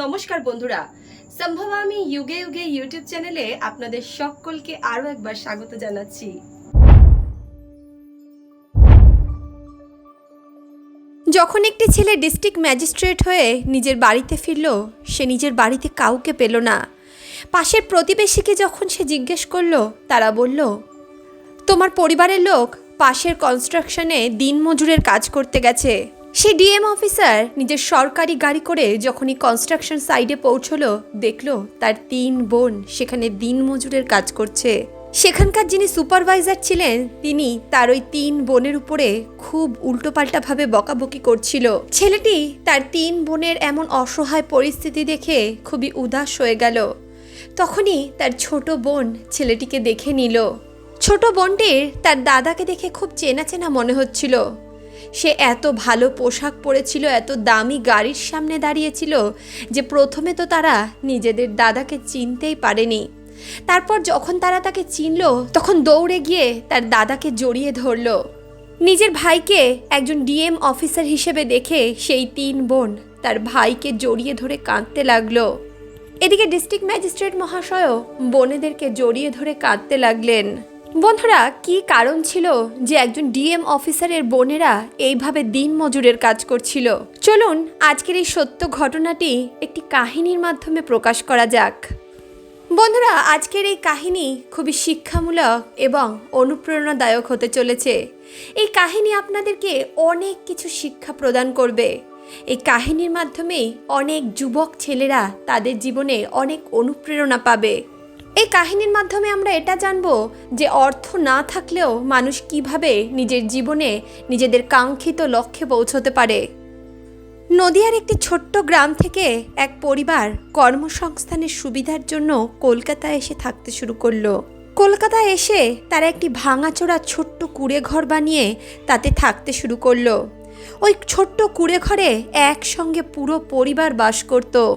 নমস্কার বন্ধুরা। সম্ভব আমি যুগে যুগে ইউটিউব চ্যানেলে আপনাদের সকলকে আরও একবার স্বাগত জানাচ্ছি। যখন একটি ছেলে ডিস্ট্রিক্ট ম্যাজিস্ট্রেট হয়ে নিজের বাড়িতে ফিরল, সে নিজের বাড়িতে কাউকে পেল না। পাশের প্রতিবেশীকে যখন সে জিজ্ঞেস করল, তারা বলল, তোমার পরিবারের লোক পাশের কনস্ট্রাকশনে দিনমজুরের কাজ করতে গেছে। সেই ডিএম অফিসার নিজের সরকারি গাড়ি করে যখনই কনস্ট্রাকশন সাইডে পৌঁছলো, দেখল তার তিন বোন সেখানে দিনমজুরের কাজ করছে। সেখানকার যিনি সুপারভাইজার ছিলেন, তিনি তার ওই তিন বোনের উপরে খুব উল্টোপাল্টাভাবে বকাবকি করছিল। ছেলেটি তার তিন বোনের এমন অসহায় পরিস্থিতি দেখে খুবই উদাস হয়ে গেল। তখনই তার ছোট বোন ছেলেটিকে দেখে নিল। ছোট বোনটির তার দাদাকে দেখে খুব চেনা চেনা মনে হচ্ছিল। সে এত ভালো পোশাক পরেছিল, এত দামি গাড়ির সামনে দাঁড়িয়েছিল যে প্রথমে তো তারা নিজেদের দাদাকে চিনতেই পারেনি। তারপর যখন তারা তাকে চিনল, তখন দৌড়ে গিয়ে তার দাদাকে জড়িয়ে ধরল। নিজের ভাইকে একজন ডিএম অফিসার হিসেবে দেখে সেই তিন বোন তার ভাইকে জড়িয়ে ধরে কাঁদতে লাগল। এদিকে ডিস্ট্রিক্ট ম্যাজিস্ট্রেট মহাশয়ও বোনেদেরকে জড়িয়ে ধরে কাঁদতে লাগলেন। বন্ধুরা, কি কারণ ছিল যে একজন ডিএম অফিসারের বোনেরা এইভাবে দিন মজুরের কাজ করছিল? চলুন, আজকের এই সত্য ঘটনাটি একটি কাহিনীর মাধ্যমে প্রকাশ করা যাক। বন্ধুরা, আজকের এই কাহিনী খুবই শিক্ষামূলক এবং অনুপ্রেরণাদায়ক হতে চলেছে। এই কাহিনী আপনাদেরকে অনেক কিছু শিক্ষা প্রদান করবে। এই কাহিনীর মাধ্যমেই অনেক যুবক ছেলেরা তাদের জীবনে অনেক অনুপ্রেরণা পাবে। এই কাহিনীর মাধ্যমে আমরা এটা জানব যে অর্থ না থাকলেও মানুষ কীভাবে নিজের জীবনে নিজেদের কাঙ্ক্ষিত লক্ষ্যে পৌঁছতে পারে। নদিয়ার একটি ছোট্ট গ্রাম থেকে এক পরিবার কর্মসংস্থানের সুবিধার জন্য কলকাতায় এসে থাকতে শুরু করল। কলকাতায় এসে তারা একটি ভাঙাচোরা ছোট্ট কুড়ে ঘর বানিয়ে তাতে থাকতে শুরু করল। ওই ছোট্ট কুড়ে ঘরে একসঙ্গে পুরো পরিবার বাস করত।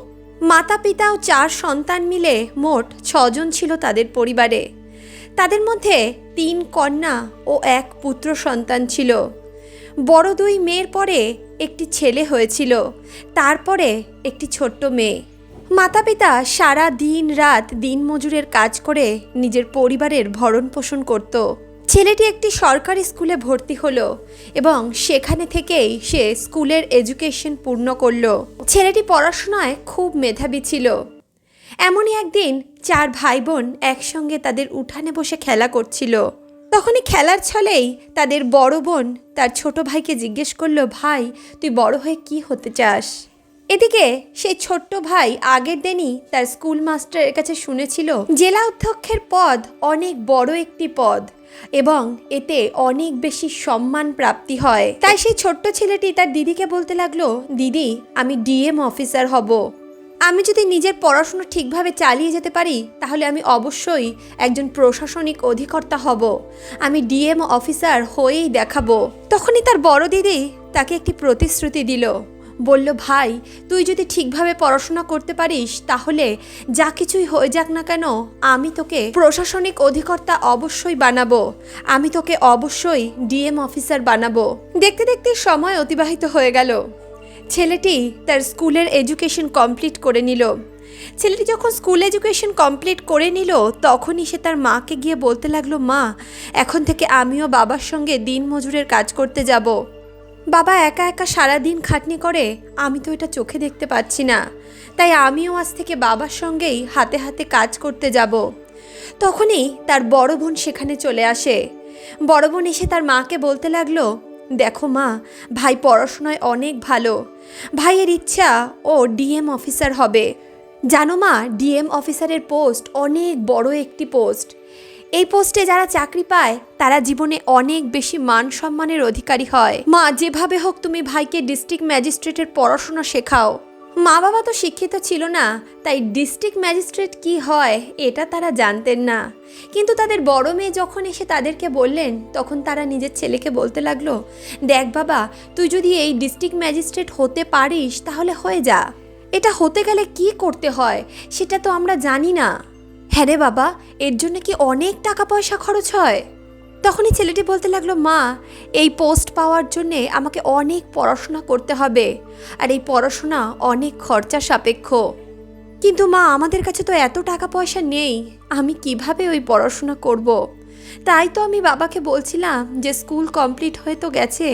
মাতা পিতা ও চার সন্তান মিলে মোট ছজন ছিল তাদের পরিবারে। তাদের মধ্যে তিন কন্যা ও এক পুত্র সন্তান ছিল। বড় দুই মেয়ের পরে একটি ছেলে হয়েছিল, তারপরে একটি ছোট্ট মেয়ে। মাতা পিতা সারা দিন রাত দিনমজুরের কাজ করে নিজের পরিবারের ভরণ পোষণ করত। ছেলেটি একটি সরকারি স্কুলে ভর্তি হলো এবং সেখানে থেকেই সে স্কুলের এডুকেশন পূর্ণ করল। ছেলেটি পড়াশোনায় খুব মেধাবী ছিল। এমনই একদিন চার ভাই বোন একসঙ্গে তাদের উঠানে বসে খেলা করছিল। তখনই খেলার ছলেই তাদের বড় বোন তার ছোট ভাইকে জিজ্ঞেস করল, ভাই, তুই বড় হয়ে কি হতে চাস? এদিকে সেই ছোট্ট ভাই আগের দিনই তার স্কুল মাস্টারের কাছে শুনেছিল, জেলা অধ্যক্ষের পদ অনেক বড় একটি পদ এবং এতে অনেক বেশি সম্মান প্রাপ্তি হয়। তাই সেই ছোট্ট ছেলেটি তার দিদিকে বলতে লাগল, দিদি, আমি ডিএম অফিসার হব। আমি যদি নিজের পড়াশোনা ঠিকভাবে চালিয়ে যেতে পারি, তাহলে আমি অবশ্যই একজন প্রশাসনিক অধিকর্তা হব। আমি ডিএম অফিসার হয়েই দেখাবো। তখনই তার বড় দিদি তাকে একটি প্রতিশ্রুতি দিল। বলল, ভাই, তুই যদি ঠিকভাবে পড়াশোনা করতে পারিস, তাহলে যা কিছুই হয়ে যাক না কেন, আমি তোকে প্রশাসনিক অধিকর্তা অবশ্যই বানাবো। আমি তোকে অবশ্যই ডিএম অফিসার বানাবো। দেখতে দেখতে সময় অতিবাহিত হয়ে গেল। ছেলেটি তার স্কুলের এডুকেশন কমপ্লিট করে নিল। ছেলেটি যখন স্কুল এডুকেশন কমপ্লিট করে নিল, তখনই সে তার মাকে গিয়ে বলতে লাগল, মা, এখন থেকে আমিও বাবার সঙ্গে দিন মজুরের কাজ করতে যাব। বাবা একা একা সারা দিন খাটনি করে, আমি তো এটা চোখে দেখতে পাচ্ছি না। তাই আমিও আজ থেকে বাবার সঙ্গেই হাতে হাতে কাজ করতে যাব। তখনই তার বড় বোন সেখানে চলে আসে। বড় বোন এসে তার মাকে বলতে লাগল, দেখো মা, ভাই পড়াশোনায় অনেক ভালো। ভাইয়ের ইচ্ছা ও ডিএম অফিসার হবে। জানো মা, ডিএম অফিসারের পোস্ট অনেক বড় একটি পোস্ট। এই পোস্টে যারা চাকরি পায়, তারা জীবনে অনেক বেশি মান সম্মানের অধিকারী হয়। মা, যেভাবে হোক তুমি ভাইকে ডিস্ট্রিক্ট ম্যাজিস্ট্রেটের পড়াশোনা শেখাও। মা বাবা তো শিক্ষিত ছিল না, তাই ডিস্ট্রিক্ট ম্যাজিস্ট্রেট কি হয়, এটা তারা জানতেন না। কিন্তু তাদের বড় মেয়ে যখন এসে তাদেরকে বললেন, তখন তারা নিজের ছেলেকে বলতে লাগল, দেখ বাবা, তুই যদি এই ডিস্ট্রিক্ট ম্যাজিস্ট্রেট হতে পারিস, তাহলে হয়ে যা। এটা হতে গেলে কি করতে হয়, সেটা তো আমরা জানি না। হ্যাঁ রে বাবা, এর জন্য কি অনেক টাকা পয়সা খরচ হয়? তখনই ছেলেটি বলতে লাগল, মা, এই পোস্ট পাওয়ার জন্যে আমাকে অনেক পড়াশোনা করতে হবে, আর এই পড়াশোনা অনেক খরচা সাপেক্ষ। কিন্তু মা, আমাদের কাছে তো এত টাকা পয়সা নেই, আমি কীভাবে ওই পড়াশোনা করব। তাই তো আমি বাবাকে বলছিলাম যে, স্কুল কমপ্লিট হয়ে তো গেছে,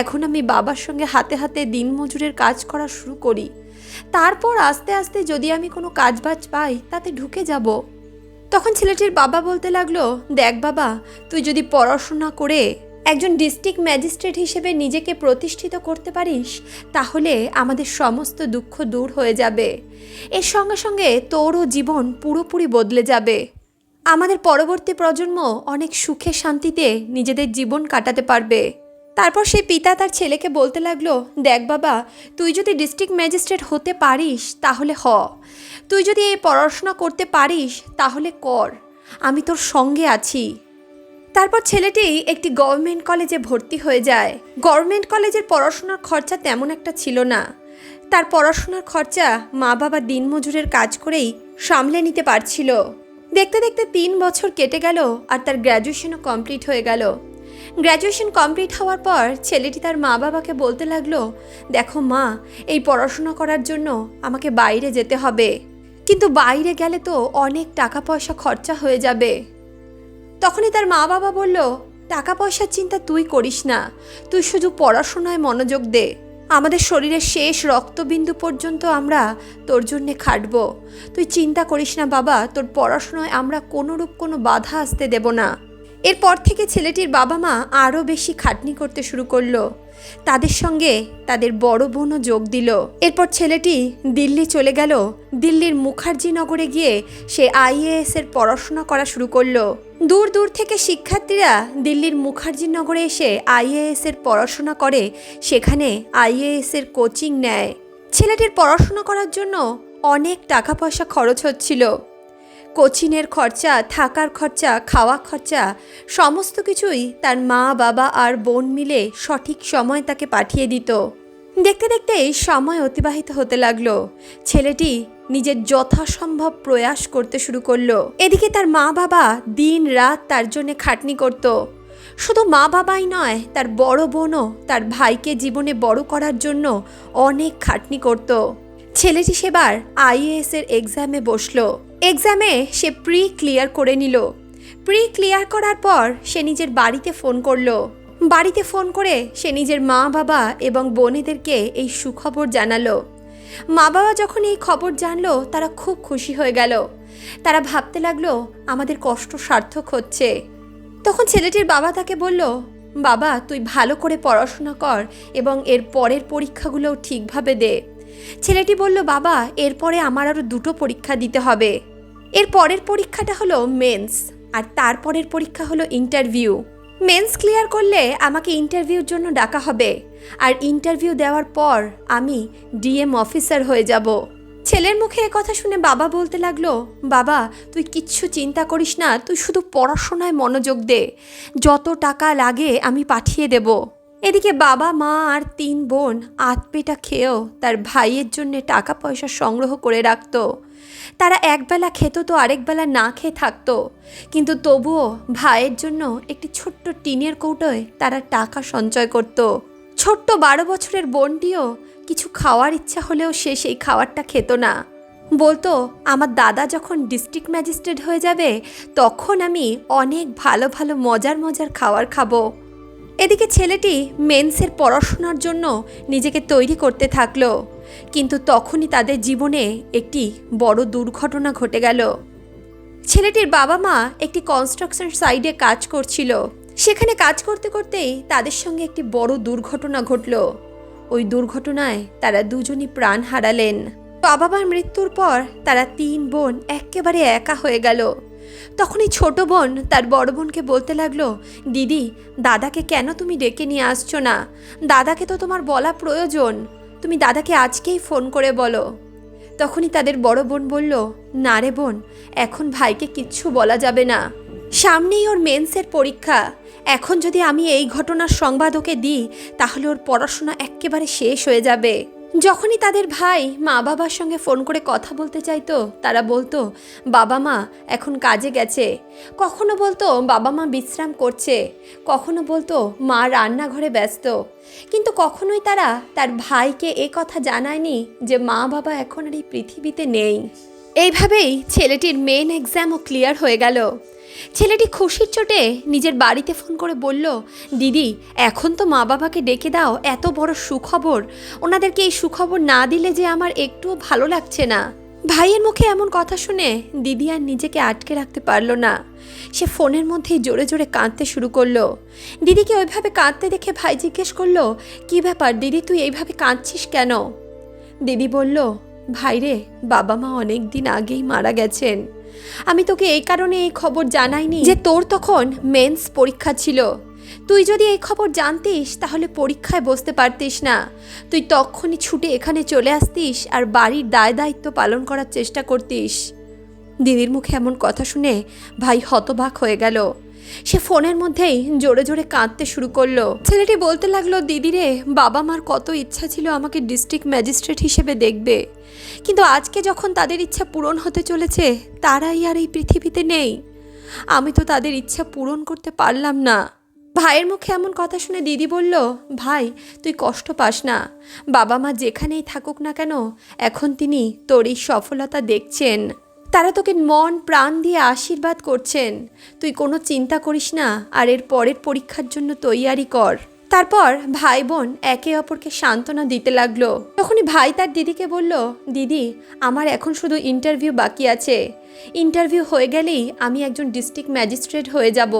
এখন আমি বাবার সঙ্গে হাতে হাতে দিনমজুরের কাজ করা শুরু করি। তারপর আস্তে আস্তে যদি আমি কোনো কাজ বাজ পাই, তাতে ঢুকে যাব। তখন ছেলেটির বাবা বলতে লাগল, দেখ বাবা, তুই যদি পড়াশোনা করে একজন ডিস্ট্রিক্ট ম্যাজিস্ট্রেট হিসেবে নিজেকে প্রতিষ্ঠিত করতে পারিস, তাহলে আমাদের সমস্ত দুঃখ দূর হয়ে যাবে। এর সঙ্গে সঙ্গে তোরও জীবন পুরোপুরি বদলে যাবে। আমাদের পরবর্তী প্রজন্ম অনেক সুখে শান্তিতে নিজেদের জীবন কাটাতে পারবে। তারপর সেই পিতা তার ছেলেকে বলতে লাগল, দেখ বাবা, তুই যদি ডিস্ট্রিক্ট ম্যাজিস্ট্রেট হতে পারিস, তাহলে হ। তুই যদি এই পড়াশোনা করতে পারিস, তাহলে কর। আমি তোর সঙ্গে আছি। তারপর ছেলেটি একটি গভর্নমেন্ট কলেজে ভর্তি হয়ে যায়। গভর্নমেন্ট কলেজের পড়াশোনার খরচা তেমন একটা ছিল না। তার পড়াশোনার খরচা মা বাবা দিনমজুরের কাজ করেই সামলে নিতে পারছিল। দেখতে দেখতে তিন বছর কেটে গেল আর তার গ্র্যাজুয়েশনও কমপ্লিট হয়ে গেল। গ্র্যাজুয়েশন কমপ্লিট হওয়ার পর ছেলেটি তার মা বাবাকে বলতে লাগল, দেখো মা, এই পড়াশোনা করার জন্য আমাকে বাইরে যেতে হবে। কিন্তু বাইরে গেলে তো অনেক টাকা পয়সা খরচা হয়ে যাবে। তখনই তার মা বাবা বলল টাকা পয়সার চিন্তা তুই করিস না। তুই শুধু পড়াশোনায় মনোযোগ দে। আমাদের শরীরের শেষ রক্তবিন্দু পর্যন্ত আমরা তোর জন্যে খাটব। তুই চিন্তা করিস না বাবা, তোর পড়াশোনায় আমরা কোনোরূপ কোনো বাধা আসতে দেব না। এরপর থেকে ছেলেটির বাবা মা আরও বেশি খাটনি করতে শুরু করল। তাদের সঙ্গে তাদের বড় বোনও যোগ দিল। এরপর ছেলেটি দিল্লি চলে গেল। দিল্লির মুখার্জি নগরে গিয়ে সে আইএএস এর পড়াশোনা করা শুরু করল। দূর দূর থেকে শিক্ষার্থীরা দিল্লির মুখার্জি নগরে এসে আইএএস এর পড়াশোনা করে, সেখানে আইএএস এর কোচিং নেয়। ছেলেটির পড়াশোনা করার জন্য অনেক টাকা পয়সা খরচ হচ্ছিল। কোচিংয়ের খরচা, থাকার খরচা, খাওয়া খরচা, সমস্ত কিছুই তার মা, বাবা আর বোন মিলে সঠিক সময় তাকে পাঠিয়ে দিত। দেখতে দেখতে এই সময় অতিবাহিত হতে লাগল। ছেলেটি নিজের যথাসম্ভব প্রয়াস করতে শুরু করল। এদিকে তার মা, বাবা দিন রাত তার জন্য খাটনি করত। শুধু মা, বাবাই নয়, তার বড় বোনও তার ভাইকে জীবনে বড় করার জন্য অনেক খাটনি করত। ছেলেটি সেবার আইএএস এর এক্সামে বসল। এক্সামে সে প্রি ক্লিয়ার করে নিল। প্রি ক্লিয়ার করার পর সে নিজের বাড়িতে ফোন করল। বাড়িতে ফোন করে সে নিজের মা, বাবা এবং বোনেদেরকে এই সুখবর জানালো। মা, বাবা যখন এই খবর জানলো, তারা খুব খুশি হয়ে গেল। তারা ভাবতে লাগল, আমাদের কষ্ট সার্থক হচ্ছে। তখন ছেলেটির বাবা তাকে বলল, বাবা, তুই ভালো করে পড়াশোনা কর এবং এর পরের পরীক্ষাগুলোও ঠিকভাবে দে। ছেলেটি বলল, বাবা, এরপরে আমার আরও দুটো পরীক্ষা দিতে হবে। এর পরের পরীক্ষাটা হলো মেন্স, আর তারপরের পরীক্ষা হলো ইন্টারভিউ। মেন্স ক্লিয়ার করলে আমাকে ইন্টারভিউর জন্য ডাকা হবে। আর ইন্টারভিউ দেওয়ার পর আমি ডিএম অফিসার হয়ে যাব। ছেলের মুখে কথা শুনে বাবা বলতে লাগল, বাবা, তুই কিচ্ছু চিন্তা করিস না, তুই শুধু পড়াশোনায় মনোযোগ দে। যত টাকা লাগে আমি পাঠিয়ে দেব। এদিকে বাবা, মা আর তিন বোন আতপেটা খেয়েও তার ভাইয়ের জন্য টাকা পয়সা সংগ্রহ করে রাখত। তারা একবেলা খেত তো আরেকবেলা না খেয়ে থাকতো। কিন্তু তবুও ভাইয়ের জন্য একটি ছোট্ট টিনের কৌটোয় তারা টাকা সঞ্চয় করত। ছোট্ট বারো বছরের বোনটিও কিছু খাওয়ার ইচ্ছা হলেও সে সেই খাবারটা খেত না। বলতো, আমার দাদা যখন ডিস্ট্রিক্ট ম্যাজিস্ট্রেট হয়ে যাবে, তখন আমি অনেক ভালো ভালো মজার মজার খাবার খাব। এদিকে ছেলেটি মেন্সের পড়াশোনার জন্য নিজেকে তৈরি করতে থাকল, কিন্তু তখনই তাদের জীবনে একটি বড় দুর্ঘটনা ঘটে গেল। ছেলেটির বাবা মা একটি কনস্ট্রাকশন সাইডে কাজ করছিল। সেখানে কাজ করতে করতেই তাদের সঙ্গে একটি বড় দুর্ঘটনা ঘটল। ওই দুর্ঘটনায় তারা দুজনই প্রাণ হারালেন। বাবা মার মৃত্যুর পর তারা তিন বোন একেবারে একা হয়ে গেল। তখনই ছোট বোন তার বড় বোনকে বলতে লাগল, দিদি, দাদাকে কেন তুমি ডেকে নিয়ে আসছো না? দাদাকে তো তোমার বলা প্রয়োজন। তুমি দাদাকে আজকেই ফোন করে বলো। তখনই তাদের বড় বোন বলল, না রে বোন, এখন ভাইকে কিচ্ছু বলা যাবে না। সামনেই ওর মেন্সের পরীক্ষা। এখন যদি আমি এই ঘটনার সংবাদ ওকে দিই, তাহলে ওর পড়াশোনা একেবারে শেষ হয়ে যাবে। যখনই তাদের ভাই মা বাবার সঙ্গে ফোন করে কথা বলতে চাইতো, তারা বলতো, বাবা মা, এখন কাজে গেছে। কখনো বলতো, বাবা মা বিশ্রাম করছে। কখনো বলতো, মা রান্নাঘরে ব্যস্ত। কিন্তু কখনোই তারা তার ভাইকে এ কথা জানায়নি যে মা বাবা এখন আর এই পৃথিবীতে নেই। এইভাবেই ছেলেটির মেন এক্সামও ক্লিয়ার হয়ে গেল। ছেলেটি খুশির চোটে নিজের বাড়িতে ফোন করে বলল, দিদি, এখন তো মা বাবাকে ডেকে দাও, এত বড় সুখবর। ওনাদেরকে এই সুখবর না দিলে যে আমার একটুও ভালো লাগছে না। ভাইয়ের মুখে এমন কথা শুনে দিদি আর নিজেকে আটকে রাখতে পারল না। সে ফোনের মধ্যেই জোরে জোরে কাঁদতে শুরু করল। দিদিকে ওইভাবে কাঁদতে দেখে ভাই জিজ্ঞেস করল, কি ব্যাপার দিদি, তুই এইভাবে কাঁদছিস কেন? দিদি বলল, ভাইরে, বাবা মা অনেক দিন আগেই মারা গেছেন। আমি তোকে এই কারণে এই খবর জানাইনি যে তোর তখন মেন্স পরীক্ষা ছিল। তুই যদি এই খবর জানতিস, তাহলে পরীক্ষায় বসতে পারতিস না। তুই তখনই ছুটে এখানে চলে আসতিস আর বাড়ির দায় দায়িত্ব পালন করার চেষ্টা করতিস। দিদির মুখে এমন কথা শুনে ভাই হতবাক হয়ে গেল। সে ফোনের মধ্যেই জোরে জোরে কাঁদতে শুরু করল। ছেলেটি বলতে লাগল, দিদিরে বাবা মার কত ইচ্ছা ছিল আমাকে ডিস্ট্রিক্ট ম্যাজিস্ট্রেট হিসেবে দেখবে। কিন্তু আজকে যখন তাদের ইচ্ছা পূরণ হতে চলেছে, তারাই আর এই পৃথিবীতে নেই। আমি তো তাদের ইচ্ছা পূরণ করতে পারলাম না। ভাইয়ের মুখে এমন কথা শুনে দিদি বলল, ভাই, তুই কষ্ট পাস না। বাবা মা যেখানেই থাকুক না কেন, এখন তিনি তোর এই সফলতা দেখছেন। তারা তোকে মন, প্রাণ দিয়ে আশীর্বাদ করছেন। তুই কোনো চিন্তা করিস না, আর এর পরের পরীক্ষার জন্য তৈয়ারি কর। তারপর ভাই বোন একে অপরকে সান্ত্বনা দিতে লাগল। তখনই ভাই তার দিদিকে বলল, দিদি, আমার এখন শুধু ইন্টারভিউ বাকি আছে। ইন্টারভিউ হয়ে গেলেই আমি একজন ডিস্ট্রিক্ট ম্যাজিস্ট্রেট হয়ে যাব।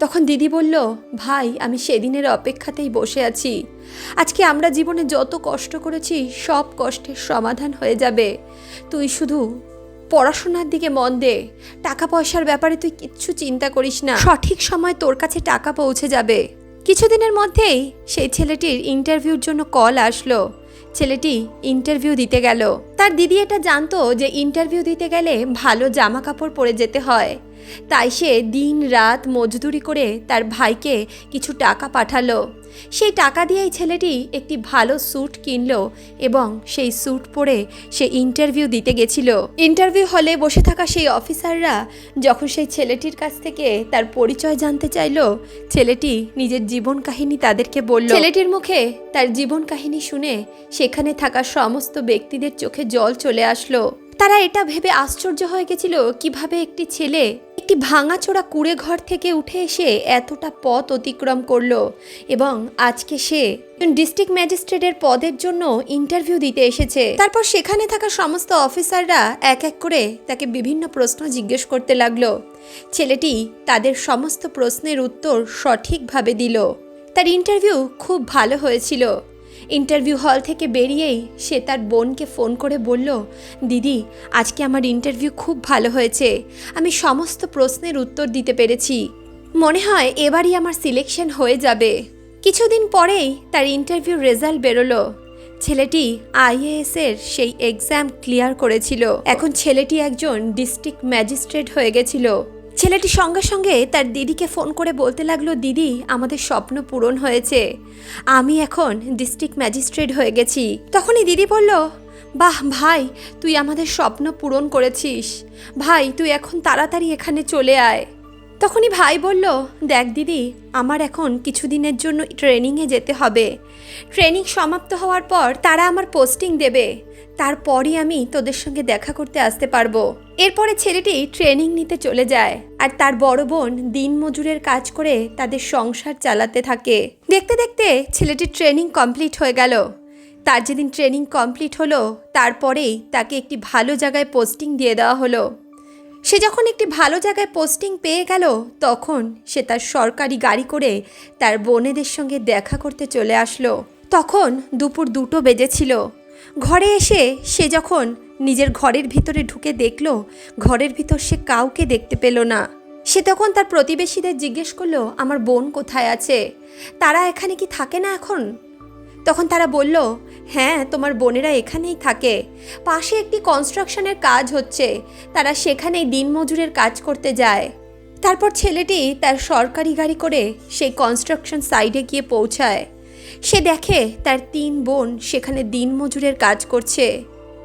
তখন দিদি বলল, ভাই, আমি সেদিনের অপেক্ষাতেই বসে আছি। আজকে আমরা জীবনে যত কষ্ট করেছি, সব কষ্টের সমাধান হয়ে যাবে। তুই শুধু পড়াশোনার দিকে মন দে। টাকা পয়সার ব্যাপারে তুই কিচ্ছু চিন্তা করিস না। সঠিক সময় তোর কাছে টাকা পৌঁছে যাবে। কিছুদিনের মধ্যেই সেই ছেলেটির ইন্টারভিউর জন্য কল আসলো। ছেলেটি ইন্টারভিউ দিতে গেল। তার দিদি এটা জানতো যে ইন্টারভিউ দিতে গেলে ভালো জামা কাপড় পরে যেতে হয়। তাই সে দিন রাত মজদুরি করে তার ভাইকে কিছু টাকা পাঠালো। সেই টাকা দিয়েই ছেলেটি একটি ভালো স্যুট কিনলো এবং সেই স্যুট পরে সে ইন্টারভিউ দিতে গেছিল। ইন্টারভিউ হলে বসে থাকা সেই অফিসাররা যখন সেই ছেলেটির কাছ থেকে তার পরিচয় জানতে চাইলো, ছেলেটি নিজের জীবন কাহিনী তাদেরকে বলল। ছেলেটির মুখে তার জীবন কাহিনী শুনে সেখানে থাকা সমস্ত ব্যক্তিদের চোখে জল চলে আসলো। তারা এটা ভেবে আশ্চর্য হয়ে গেছিল, কীভাবে একটি ছেলে একটি ভাঙাচোরা কুড়ে ঘর থেকে উঠে এসে এতটা পথ অতিক্রম করল এবং আজকে সে ডিস্ট্রিক্ট ম্যাজিস্ট্রেটের পদের জন্য ইন্টারভিউ দিতে এসেছে। তারপর সেখানে থাকা সমস্ত অফিসাররা এক এক করে তাকে বিভিন্ন প্রশ্ন জিজ্ঞেস করতে লাগল। ছেলেটি তাদের সমস্ত প্রশ্নের উত্তর সঠিকভাবে দিল। তার ইন্টারভিউ খুব ভালো হয়েছিল। ইন্টারভিউ হল থেকে বেরিয়েই সে তার বোনকে ফোন করে বলল, দিদি, আজকে আমার ইন্টারভিউ খুব ভালো হয়েছে। আমি সমস্ত প্রশ্নের উত্তর দিতে পেরেছি। মনে হয় এবারই আমার সিলেকশন হয়ে যাবে। কিছুদিন পরেই তার ইন্টারভিউ রেজাল্ট বেরোলো। ছেলেটি আইএএস এর সেই এক্সাম ক্লিয়ার করেছিল। এখন ছেলেটি একজন ডিস্ট্রিক্ট ম্যাজিস্ট্রেট হয়ে গেছিল। ছেলেটি সঙ্গে সঙ্গে তার দিদিকে ফোন করে বলতে লাগল, দিদি, আমাদের স্বপ্ন পূরণ হয়েছে। আমি এখন ডিস্ট্রিক্ট ম্যাজিস্ট্রেট হয়ে গেছি। তখনই দিদি বলল, বাহ, ভাই, তুই আমাদের স্বপ্ন পূরণ করেছিস। ভাই, তুই এখন তাড়াতাড়ি এখানে চলে আয়। তখনই ভাই বলল, দেখ দিদি, আমার এখন কিছুদিনের জন্য ট্রেনিংয়ে যেতে হবে। ট্রেনিং সমাপ্ত হওয়ার পর তারা আমার পোস্টিং দেবে। তারপরই আমি তোদের সঙ্গে দেখা করতে আসতে পারব। এরপরে ছেলেটি ট্রেনিং নিতে চলে যায় আর তার বড় বোন দিন মজুরের কাজ করে তাদের সংসার চালাতে থাকে। দেখতে দেখতে ছেলেটির ট্রেনিং কমপ্লিট হয়ে গেল। তার যেদিন ট্রেনিং কমপ্লিট হলো, তারপরেই তাকে একটি ভালো জায়গায় পোস্টিং দিয়ে দেওয়া হলো। সে যখন একটি ভালো জায়গায় পোস্টিং পেয়ে গেল, তখন সে তার সরকারি গাড়ি করে তার বোনেদের সঙ্গে দেখা করতে চলে আসলো। তখন দুপুর দুটো বেজেছিল। ঘরে এসে সে যখন নিজের ঘরের ভিতরে ঢুকে দেখল, ঘরের ভিতর সে কাউকে দেখতে পেল না। সে তখন তার প্রতিবেশীদের জিজ্ঞেস করল, আমার বোন কোথায় আছে? তারা এখানে কি থাকে না এখন? তখন তারা বলল হ্যাঁ তোমার বোনেরা এখানেই থাকে। পাশে একটি কনস্ট্রাকশনের কাজ হচ্ছে। তারা সেখানেই দিনমজুরের কাজ করতে যায়। তারপর ছেলেটি তার সরকারি গাড়ি করে সেই কনস্ট্রাকশন সাইডে গিয়ে পৌঁছায়। সে দেখে তার তিন বোন সেখানে দিনমজুরের কাজ করছে।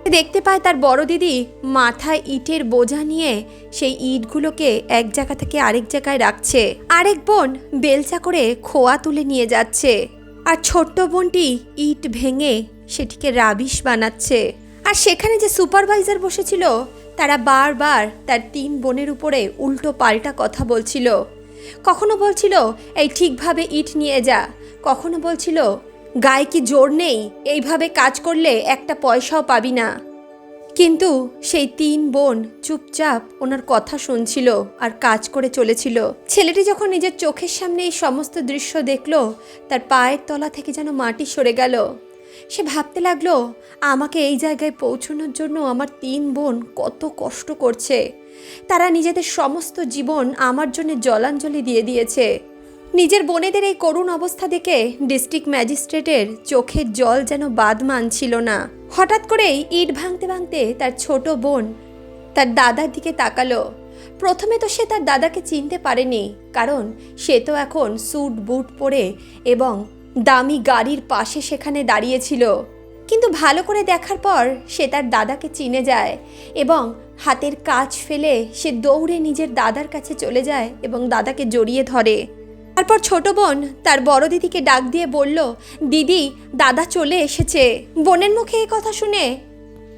দেখতে পায় তার বড় দিদি মাথায় ইটের বোঝা নিয়ে সেই ইটগুলোকে এক জায়গা থেকে আরেক জায়গায় রাখছে। আরেক বোন বেলচা করে খোয়া তুলে নিয়ে যাচ্ছে। আর ছোট্ট বোনটি ইট ভেঙে সেটিকে রাবিশ বানাচ্ছে। আর সেখানে যে সুপারভাইজার বসেছিল, তারা বারবার তার তিন বোনের উপরে উল্টো পাল্টা কথা বলছিল। কখনো বলছিল, এই ঠিকভাবে ইট নিয়ে যা। কখনো বলছিল, গায়ে কি জোর নেই? এইভাবে কাজ করলে একটা পয়সাও পাবি না। কিন্তু সেই তিন বোন চুপচাপ ওনার কথা শুনছিল আর কাজ করে চলেছিল। ছেলেটি যখন নিজের চোখের সামনে এই সমস্ত দৃশ্য দেখল, তার পায়ের তলা থেকে যেন মাটি সরে গেল। সে ভাবতে লাগল, আমাকে এই জায়গায় পৌঁছানোর জন্য আমার তিন বোন কত কষ্ট করছে। তারা নিজেদের সমস্ত জীবন আমার জন্য জলাঞ্জলি দিয়ে দিয়েছে। নিজের বোনেদের এই করুণ অবস্থা দেখে ডিস্ট্রিক্ট ম্যাজিস্ট্রেটের চোখের জল যেন বাদ মানছিল না। হঠাৎ করেই ইট ভাঙতে ভাঙতে তার ছোট বোন তার দাদার দিকে তাকালো। প্রথমে তো সে তার দাদাকে চিনতে পারেনি, কারণ সে তো এখন স্যুট, বুট পরে এবং দামি গাড়ির পাশে সেখানে দাঁড়িয়েছিল। কিন্তু ভালো করে দেখার পর সে তার দাদাকে চিনে যায় এবং হাতের কাজ ফেলে সে দৌড়ে নিজের দাদার কাছে চলে যায় এবং দাদাকে জড়িয়ে ধরে। তারপর ছোট বোন তার বড় দিদিকে ডাক দিয়ে বলল, দিদি, দাদা চলে এসেছে। বোনের মুখে এই কথা শুনে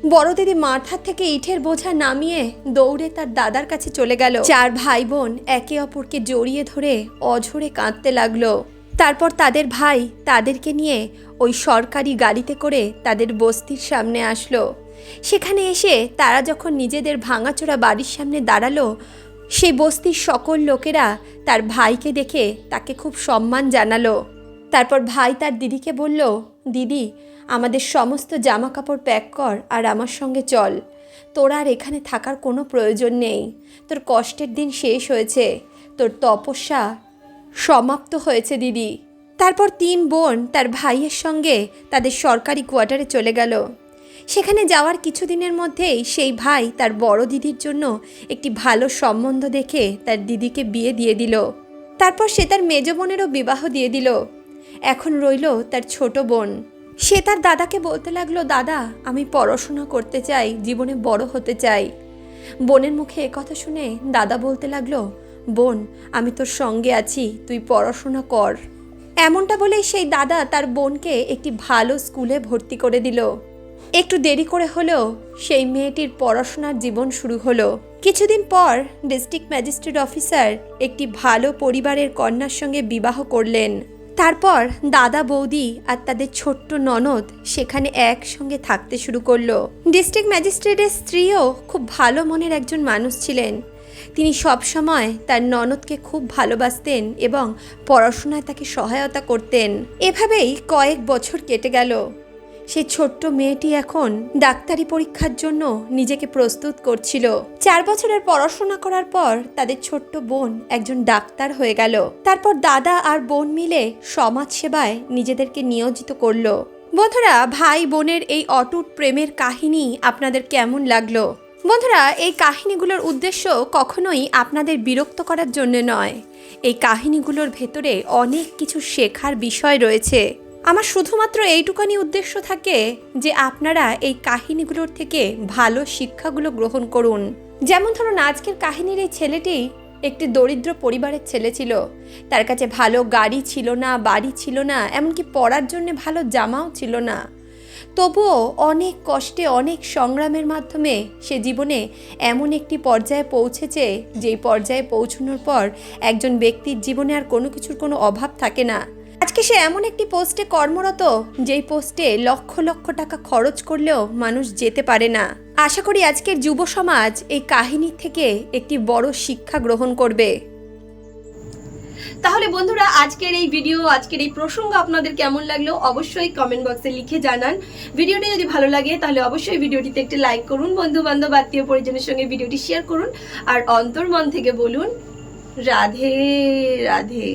বড় দিদি মাথার থেকে ইটের বোঝা নামিয়ে দৌড়ে তার দাদার কাছে চলে গেল। চার ভাই বোন একে অপরকে জড়িয়ে ধরে অঝরে কাঁদতে লাগল। তারপর তাদের ভাই তাদেরকে নিয়ে ওই সরকারি গাড়িতে করে তাদের বস্তির সামনে আসলো। সেখানে এসে তারা যখন নিজেদের ভাঙাচোরা বাড়ির সামনে দাঁড়াল সেই বস্তির সকল লোকেরা তার ভাইকে দেখে তাকে খুব সম্মান জানালো। তারপর ভাই তার দিদিকে বলল, দিদি, আমাদের সমস্ত জামা কাপড় প্যাক কর আর আমার সঙ্গে চল। তোর আর এখানে থাকার কোনো প্রয়োজন নেই। তোর কষ্টের দিন শেষ হয়েছে। তোর তপস্যা সমাপ্ত হয়েছে, দিদি। তারপর তিন বোন তার ভাইয়ের সঙ্গে তাদের সরকারি কোয়ার্টারে চলে গেল। সেখানে যাওয়ার কিছুদিনের মধ্যেই সেই ভাই তার বড় দিদির জন্য একটি ভালো সম্বন্ধ দেখে তার দিদিকে বিয়ে দিয়ে দিল। তারপর সে তার মেজ বোনেরও বিবাহ দিয়ে দিল। এখন রইল তার ছোট বোন। সে তার দাদাকে বলতে লাগল, দাদা, আমি পড়াশোনা করতে চাই, জীবনে বড় হতে চাই। বোনের মুখে কথা শুনে দাদা বলতে লাগল, বোন, আমি তোর সঙ্গে আছি, তুই পড়াশোনা কর। এমনটা বলেই সেই দাদা তার বোনকে একটি ভালো স্কুলে ভর্তি করে দিল। একটু দেরি করে হলেও সেই মেয়েটির পড়াশোনার জীবন শুরু হলো। কিছুদিন পর ডিস্ট্রিক্ট ম্যাজিস্ট্রেট অফিসার একটি ভালো পরিবারের কন্যার সঙ্গে বিবাহ করলেন। তারপর দাদা বৌদি আর তাদের ছোট্ট ননদ সেখানে একসঙ্গে থাকতে শুরু করল। ডিস্ট্রিক্ট ম্যাজিস্ট্রেটের স্ত্রীও খুব ভালো মনের একজন মানুষ ছিলেন। তিনি সবসময় তার ননদকে খুব ভালোবাসতেন এবং পড়াশোনায় তাকে সহায়তা করতেন। এভাবেই কয়েক বছর কেটে গেল। সেই ছোট্ট মেয়েটি এখন ডাক্তারি পরীক্ষার জন্য নিজেকে প্রস্তুত করছিল। চার বছরের পড়াশোনা করার পর তাদের ছোট্ট বোন একজন ডাক্তার হয়ে গেল। তারপর দাদা আর বোন মিলে সমাজ সেবায় নিজেদেরকে নিয়োজিত করল। বন্ধুরা, ভাই বোনের এই অটুট প্রেমের কাহিনী আপনাদের কেমন লাগল? বন্ধুরা, এই কাহিনীগুলোর উদ্দেশ্য কখনোই আপনাদের বিরক্ত করার জন্য নয়। এই কাহিনীগুলোর ভেতরে অনেক কিছু শেখার বিষয় রয়েছে। আমার শুধুমাত্র এইটুকানি উদ্দেশ্য থাকে যে আপনারা এই কাহিনীগুলোর থেকে ভালো শিক্ষাগুলো গ্রহণ করুন। যেমন ধরুন, আজকের কাহিনীর এই ছেলেটি একটি দরিদ্র পরিবারের ছেলে ছিল। তার কাছে ভালো গাড়ি ছিল না, বাড়ি ছিল না, এমনকি পড়ার জন্য ভালো জামাও ছিল না। তবুও অনেক কষ্টে, অনেক সংগ্রামের মাধ্যমে সে জীবনে এমন একটি পর্যায়ে পৌঁছেছে, যেই পর্যায়ে পৌঁছানোর পর একজন ব্যক্তির জীবনে আর কোনো কিছুর কোনো অভাব থাকে না। আজকে সে এমন একটি পোস্টে কর্মরত, যেই পোস্টে লক্ষ লক্ষ টাকা খরচ করলেও মানুষ যেতে পারে না। আশা করি আজকের যুব সমাজ এই কাহিনীর থেকে একটি বড় শিক্ষা গ্রহণ করবে। তাহলে বন্ধুরা, আজকের এই ভিডিও আজকের এই প্রসঙ্গ আপনাদের কেমন লাগল অবশ্যই কমেন্ট বক্সে লিখে জানান। ভিডিওটি যদি ভালো লাগে, তাহলে অবশ্যই ভিডিওটিতে একটি লাইক করুন বন্ধু বান্ধব আত্মীয় পরিজনের সঙ্গে ভিডিওটি শেয়ার করুন। আর অন্তর্মন থেকে বলুন, রাধে রাধে।